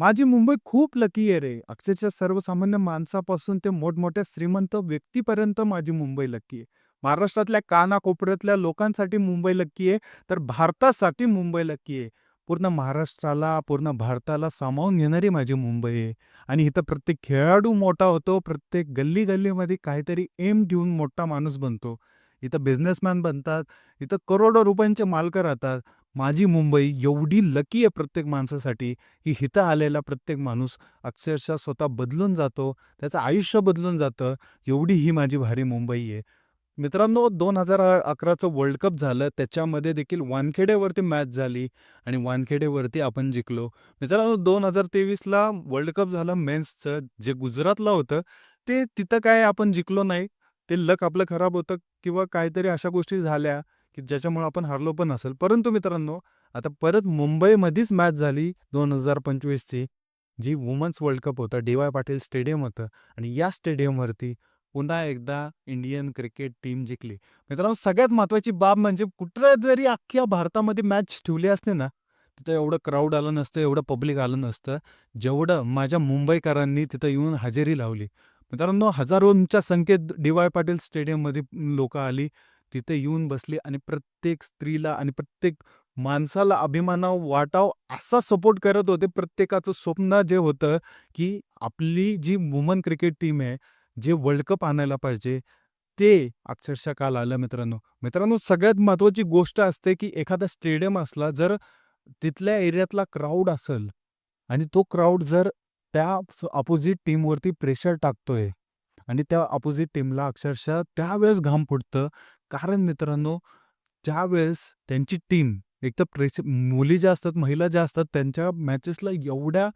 माझी मुंबई खूप लकी आहे रे. अक्षरशः सर्वसामान्य माणसापासून ते मोठमोठ्या श्रीमंत व्यक्तीपर्यंत माझी मुंबई लकी आहे. महाराष्ट्रातल्या कानाकोपऱ्यातल्या लोकांसाठी मुंबई लकी आहे, तर भारतासाठी मुंबई लकी आहे. पूर्ण महाराष्ट्राला, पूर्ण भारताला सामावून घेणारी माझी मुंबई आहे. आणि इथं प्रत्येक खेळाडू मोठा होतो, प्रत्येक गल्ली-गल्लीमध्ये काहीतरी एम घेऊन मोठा माणूस बनतो. इथं बिझनेसमॅन बनतात, इथं करोडो रुपयांचे मालक राहतात. माझी मुंबई एवढी लकी आहे प्रत्येक माणसासाठी, की हिथं आलेला प्रत्येक माणूस अक्षरशः स्वतः बदलून जातो, त्याचं आयुष्य बदलून जातं. एवढी ही माझी भारी मुंबई आहे. मित्रांनो 2011चं वर्ल्ड कप झालं, त्याच्यामध्ये देखील वानखेडेवरती मॅच झाली आणि वानखेडेवरती आपण जिंकलो. मित्रांनो 2023ला वर्ल्ड कप झालं मेन्सचं, जे गुजरातला होतं, ते तिथं काय आपण जिंकलो नाही. ते लक आपलं खराब होतं किंवा काहीतरी अशा गोष्टी झाल्या, की ज्याच्यामुळे आपण हारलो पण असेल. परंतु मित्रांनो, आता परत मुंबईमध्येच मॅच झाली 2025ची, जी वुमन्स वर्ल्ड कप होता. D Y. पाटील स्टेडियम होतं आणि या स्टेडियमवरती पुन्हा एकदा इंडियन क्रिकेट टीम जिंकली. मित्रांनो, सगळ्यात महत्त्वाची बाब म्हणजे कुठं जरी अख्ख्या भारतामध्ये मॅच ठेवली असते ना, तिथं एवढं क्राऊड आलं नसतं, एवढं पब्लिक आलं नसतं, जेवढं माझ्या मुंबईकरांनी तिथं येऊन हजेरी लावली. मित्रांनो, हजारोंच्या संख्येत डी वाय पाटील स्टेडियममध्ये लोकं आली, तिथे येऊन बसली आणि प्रत्येक स्त्रीला आणि प्रत्येक माणसाला अभिमानाव वाटाव असा सपोर्ट करत होते. प्रत्येकाचं स्वप्न जे होतं, की आपली जी वुमन क्रिकेट टीम आहे, जे वर्ल्ड कप आणायला पाहिजे, ते अक्षरशः काल आलं मित्रांनो. मित्रांनो, सगळ्यात महत्त्वाची गोष्ट असते, की एखादा स्टेडियम असला, जर तिथल्या एरियातला क्राऊड असेल आणि तो क्राऊड जर त्या अपोजिट टीमवरती प्रेशर टाकतोय आणि त्या अपोजिट टीमला अक्षरशः त्यावेळेस घाम फुटतं. कारण मित्रांनो, ज्यावेळेस त्यांची टीम एकतर प्रेस मुली ज्या असतात, महिला ज्या असतात, त्यांच्या मॅचेसला एवढ्या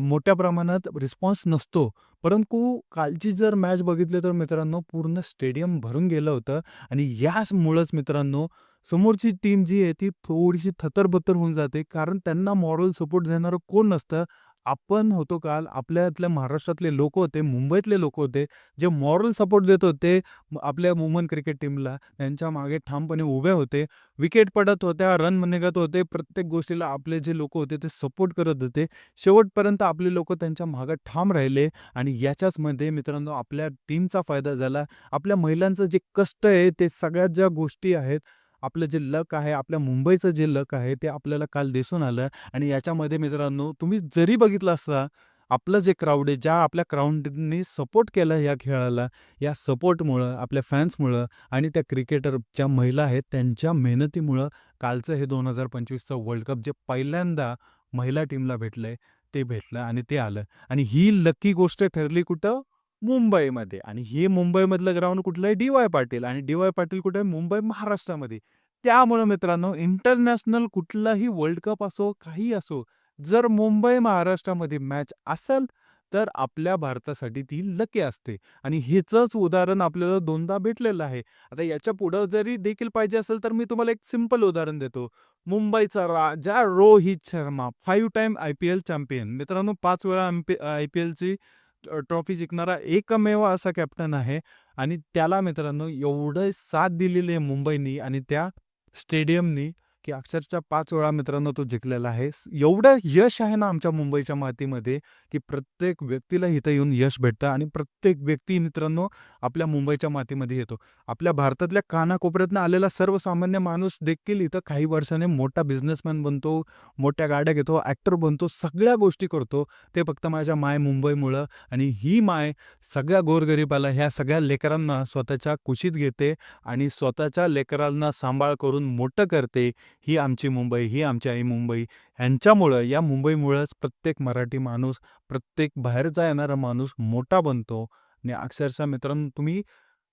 मोठ्या प्रमाणात रिस्पॉन्स नसतो. परंतु कालची जर मॅच बघितली तर मित्रांनो, पूर्ण स्टेडियम भरून गेलं होतं आणि याचमुळंच मित्रांनो, समोरची टीम जी आहे ती थोडीशी थतरबतर होऊन जाते. कारण त्यांना मॉरल सपोर्ट देणारं कोण नसतं. आपण होतो काल, आपल्यातल्या महाराष्ट्रातले लोक होते, मुंबईतले लोक होते, जे मॉरल सपोर्ट देत होते आपल्या वुमन क्रिकेट टीमला. त्यांच्या मागे ठामपणे उभे होते. विकेट पडत होत्या, रन निघत होते. प्रत्येक गोष्टीला आपले जे लोक होते ते सपोर्ट करत होते. शेवटपर्यंत आपले लोक त्यांच्या मागे ठाम राहिले आणि याच्याचमध्ये मित्रांनो आपल्या टीमचा फायदा झाला. आपल्या महिलांचं जे कष्ट आहे, ते सगळ्यात ज्या गोष्टी आहेत, आपलं जे लक आहे, आपल्या मुंबईचं जे लक आहे, ते आपल्याला काल दिसून आलं आणि याच्यामध्ये मित्रांनो, तुम्ही जरी बघितलं असता, आपलं जे क्राऊड आहे, ज्या आपल्या क्राउडनी सपोर्ट केला या खेळाला, या सपोर्टमुळं, आपल्या फॅन्समुळं आणि त्या क्रिकेटर ज्या महिला आहेत, त्यांच्या मेहनतीमुळं कालचं हे 2025चं वर्ल्ड कप जे पहिल्यांदा महिला टीमला भेटलंय, ते भेटलं आणि ते आलं. आणि ही लकी गोष्ट ठरली कुठं? मुंबईमध्ये आणि हे मुंबईमधलं ग्राउंड कुठलं आहे? डी.वाय. पाटील आणि डी वाय पाटील कुठे आहे? मुंबई, महाराष्ट्रामध्ये. त्यामुळं मित्रांनो, इंटरनॅशनल कुठलाही वर्ल्ड कप असो, काही असो, जर मुंबई, महाराष्ट्रामध्ये मॅच असेल, तर आपल्या भारतासाठी ती लकी असते आणि ह्याचंच उदाहरण आपल्याला दोनदा भेटलेलं आहे. आता याच्या पुढं जरी देखील पाहिजे असेल, तर मी तुम्हाला एक सिंपल उदाहरण देतो. मुंबईचा राजा Rohit Sharma, five time IPL champion. मित्रांनो, पाच वेळा आय-पी-एलची ट्रॉफी जिंकणारा एकमेव असा कॅप्टन आहे आणि त्याला मित्रांनो एवढं साथ दिलेली आहे मुंबईनी आणि त्या स्टेडियमनी, की अक्षरशः पाच वेळा मित्रांनो तो जिंकलेला आहे. एवढं यश आहे ना आमच्या मुंबईच्या मातीमध्ये, की प्रत्येक व्यक्तीला इथं येऊन यश भेटतं आणि प्रत्येक व्यक्ती मित्रांनो आपल्या मुंबईच्या मातीमध्ये येतो. आपल्या भारतातल्या कानाकोपऱ्यातनं आलेला सर्वसामान्य माणूस देखील इथं काही वर्षाने मोठा बिझनेसमॅन बनतो, मोठ्या गाड्या घेतो, ॲक्टर बनतो, सगळ्या गोष्टी करतो. ते फक्त माझ्या माय मुंबईमुळं आणि ही माय सगळ्या गोरगरिबाला, ह्या सगळ्या लेकरांना स्वतःच्या कुशीत घेते आणि स्वतःच्या लेकरांना सांभाळ करून मोठं करते. ही आमची मुंबई, ही आमची आई मुंबई. ह्यांच्यामुळं, या मुंबईमुळंच प्रत्येक मराठी माणूस, प्रत्येक बाहेरचा येणारा माणूस मोठा बनतो आणि अक्षरशः मित्रांनो, तुम्ही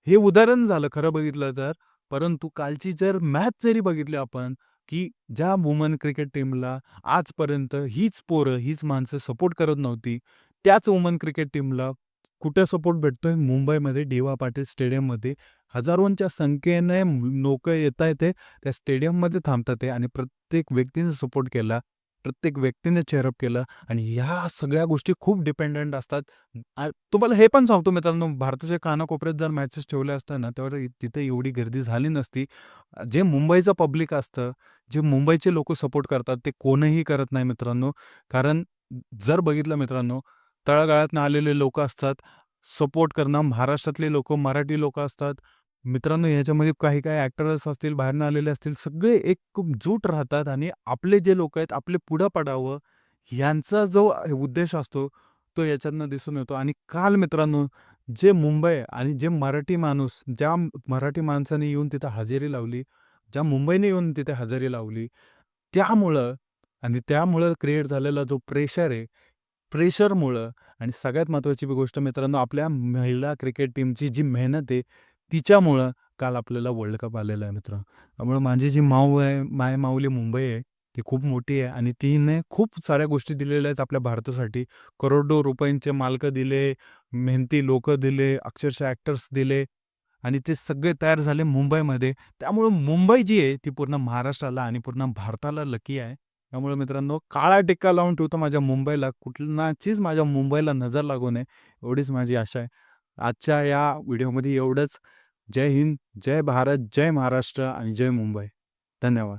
हे उदाहरण झालं खरं बघितलं तर. परंतु कालची जर मॅच जरी बघितली आपण, की ज्या वुमन क्रिकेट टीमला आजपर्यंत हीच पोरं, हीच माणसं सपोर्ट करत नव्हती, त्याच वुमन क्रिकेट टीमला कुठे सपोर्ट भेटतोय? मुंबईमध्ये डी.वाय. पाटील स्टेडियममध्ये. हजारोंच्या संख्येने लोकं येतायत ते त्या स्टेडियममध्ये थांबतात आहे आणि प्रत्येक व्यक्तीने सपोर्ट केला. प्रत्येक व्यक्तीने चेअरअप केलं आणि ह्या सगळ्या गोष्टी खूप डिपेंडंट असतात. तुम्हाला हे पण सांगतो मित्रांनो, भारताच्या कानाकोपऱ्यात जर मॅचेस ठेवल्या असतात ना, तेव्हा तिथे एवढी गर्दी झाली नसती. जे मुंबईचं पब्लिक असतं, जे मुंबईचे लोक सपोर्ट करतात, ते कोणही करत नाही मित्रांनो. कारण जर बघितलं मित्रांनो, तळागाळातनं आलेले लोक असतात. सपोर्ट करणं महाराष्ट्रातले लोक मराठी लोक असतात. मित्रांनो ह्याच्यामध्ये काही-काही ॲक्टर्स असतील, बाहेरनं आलेले असतील, सगळे एक खूबजूट राहतात आणि आपले जे लोक आहेत, आपले पुढं पडावं ह्यांचा जो उद्देश असतो, तो याच्यातनं दिसून येतो आणि काल मित्रांनो, जे मुंबई आणि जे मराठी माणूस, ज्या मराठी माणसाने येऊन तिथं हजेरी लावली, ज्या मुंबईने येऊन तिथे हजेरी लावली, त्यामुळं आणि त्यामुळं क्रिएट झालेला जो प्रेशर आहे, प्रेशरमुळं आणि सगळ्यात महत्त्वाची गोष्ट मित्रांनो, आपल्या महिला क्रिकेट टीमची जी मेहनत आहे, तिच्यामुळं काल आपल्याला वर्ल्ड कप आलेला आहे मित्र. त्यामुळे माझी जी माऊ आहे, माय माऊली मुंबई आहे, ती खूप मोठी आहे आणि तिने खूप साऱ्या गोष्टी दिलेल्या आहेत आपल्या भारतासाठी. करोडो रुपयांचे मालकं दिले, मेहनती लोकं दिले, अक्षरशः ॲक्टर्स दिले आणि ते सगळे तयार झाले मुंबईमध्ये. त्यामुळं मुंबई जी आहे, ती पूर्ण महाराष्ट्राला आणि पूर्ण भारताला लकी आहे. त्यामुळे मित्रांनो, काळा टिक्का लावून ठेवतो माझ्या मुंबईला. कुठनाचीच माझ्या मुंबईला नजर लागू नये, एवढीच माझी आशा आहे. आजच्या या व्हिडिओमध्ये एवढंच. जय हिंद, जय भारत, जय महाराष्ट्र आणि जय मुंबई. धन्यवाद.